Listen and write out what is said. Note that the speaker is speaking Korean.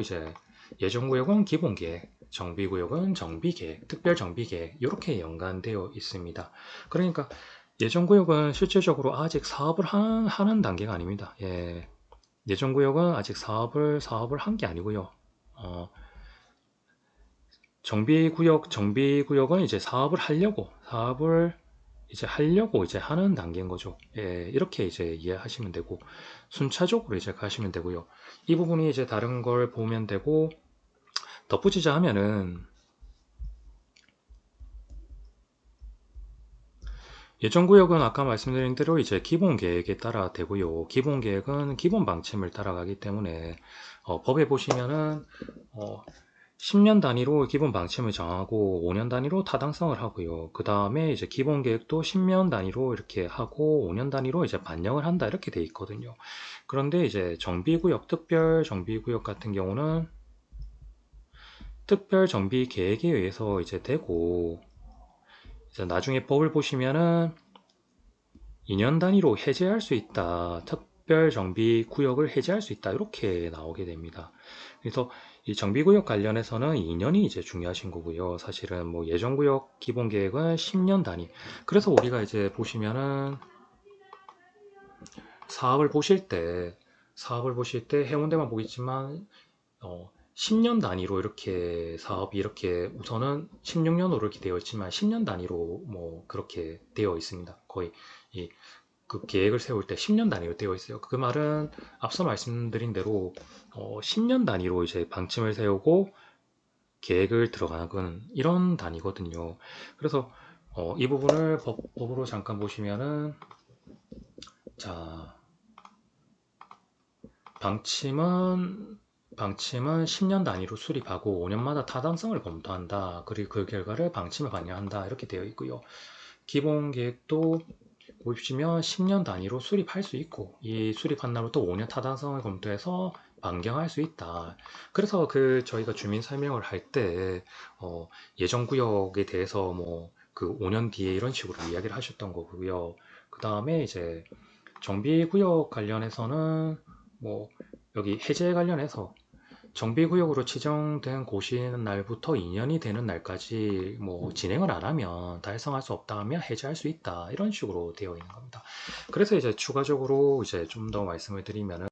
이제 예정구역은 기본계획, 정비구역은 정비계획, 특별정비계획 이렇게 연관되어 있습니다. 그러니까 예정구역은 실질적으로 아직 사업을 하- 하는 단계가 아닙니다. 예, 예정구역은 아직 사업을 사업을 한 게 아니고요. 어, 정비구역 정비구역은 이제 사업을 하려고 사업을 이제 하려고 이제 하는 단계인 거죠. 예, 이렇게 이제 이해하시면 되고 순차적으로 이제 가시면 되고요. 이 부분이 이제 다른 걸 보면 되고 덧붙이자 하면은 예정 구역은 아까 말씀드린 대로 이제 기본 계획에 따라 되고요. 기본 계획은 기본 방침을 따라가기 때문에 어, 법에 보시면은 어, 10년 단위로 기본 방침을 정하고 5년 단위로 타당성을 하고요. 그 다음에 이제 기본 계획도 10년 단위로 이렇게 하고 5년 단위로 이제 반영을 한다 이렇게 돼 있거든요. 그런데 이제 정비구역, 특별 정비구역 같은 경우는 특별 정비 계획에 의해서 이제 되고 이제 나중에 법을 보시면은 2년 단위로 해제할 수 있다. 특별 정비 구역을 해제할 수 있다. 이렇게 나오게 됩니다. 그래서 이 정비 구역 관련해서는 2년이 이제 중요하신 거고요. 사실은 뭐 예정 구역 기본 계획은 10년 단위. 그래서 우리가 이제 보시면은 사업을 보실 때 사업을 보실 때 해운대만 보겠지만 어, 10년 단위로 이렇게 사업이 이렇게 우선은 16년으로 이렇게 되어 있지만 10년 단위로 뭐 그렇게 되어 있습니다. 거의 이 그 계획을 세울 때 10년 단위로 되어 있어요. 그 말은 앞서 말씀드린 대로 어, 10년 단위로 이제 방침을 세우고 계획을 들어가는 이런 단위거든요. 그래서 어, 이 부분을 법, 법으로 잠깐 보시면은 자 방침은 방침은 10년 단위로 수립하고 5년마다 타당성을 검토한다. 그리고 그 결과를 방침에 반영한다. 이렇게 되어 있고요. 기본 계획도 보시면 10년 단위로 수립할 수 있고 이 수립한 날부터 5년 타당성을 검토해서 변경할 수 있다. 그래서 그 저희가 주민 설명을 할때 어, 예정 구역에 대해서 뭐 그 5년 뒤에 이런 식으로 이야기를 하셨던 거고요. 그 다음에 이제 정비 구역 관련해서는 뭐 여기 해제 관련해서 정비구역으로 지정된 곳인 날부터 2년이 되는 날까지 뭐 진행을 안 하면 달성할 수 없다 하면 해제할 수 있다 이런 식으로 되어 있는 겁니다. 그래서 이제 추가적으로 이제 좀 더 말씀을 드리면은